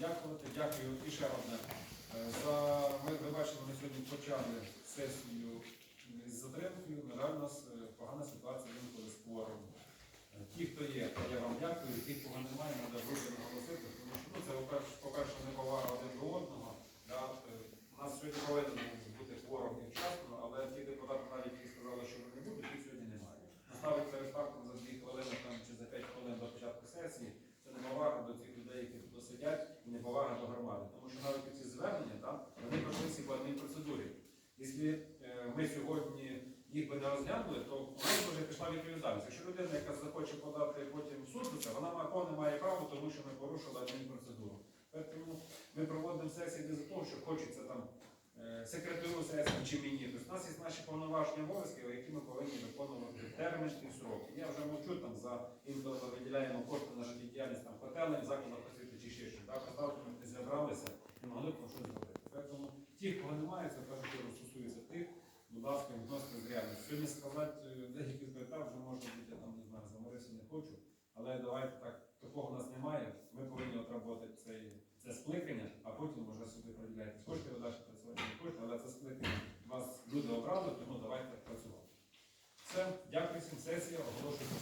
подякувати. Дякую і ще одне. Е, За ми, ви бачили, ми сьогодні почали сесію з затримкою. На жаль, у нас е, погана ситуація інколи з квором. Е, Ті, хто є, я вам дякую. Ті, кого немає, треба дуже наголосити, тому що ну, це, по-перше, по-перше, неповага один до одного. Да? Е, У нас сьогодні повинен був бути кворум і вчасно, але ті депутати, навіть які сказали, що вони не будуть, їх сьогодні немає. Наставити перед фактом за 2 хвилини там, чи за 5 хвилин до початку сесії, це неповага до цих людей, які тут сидять, і неповага до громади. Тому що навіть ці звернення, там, вони пройшли всі по одній процедурі. Якщо е, ми сьогодні їх би не розглянули, то нас вже пішла відповідальність. Якщо людина, яка захоче подати потім в суд, за це, вона має має право, тому що ми порушили адмінпроцедуру. Тому ми проводимо сесії не за того, що хочеться там е, секретарю сесії чи мені. Тобто у нас є наші повноважні обов'язки, які ми повинні виконувати термін і в сроки. Я вже мовчу там за інколи виділяємо кошти на життєдіяльність там готелем, закладах освіти чи ще щось. Так, поставки ми зібралися і могли б щось зробити. Тому ті, кого немає, це першу чергу стосується податків відносно з реальністю. Сьогодні сказати е, деякі питання вже можна бути, я там не знаю, заморитися не хочу. Але давайте так, такого в нас немає. Ми повинні отработати цей, це скликання, а потім вже сюди приділяйте. Хочете ви далі працювати, не хочете, але це скликання. Вас люди обрали, тому давайте працювати. Все, дякую всім сесія, оголошую.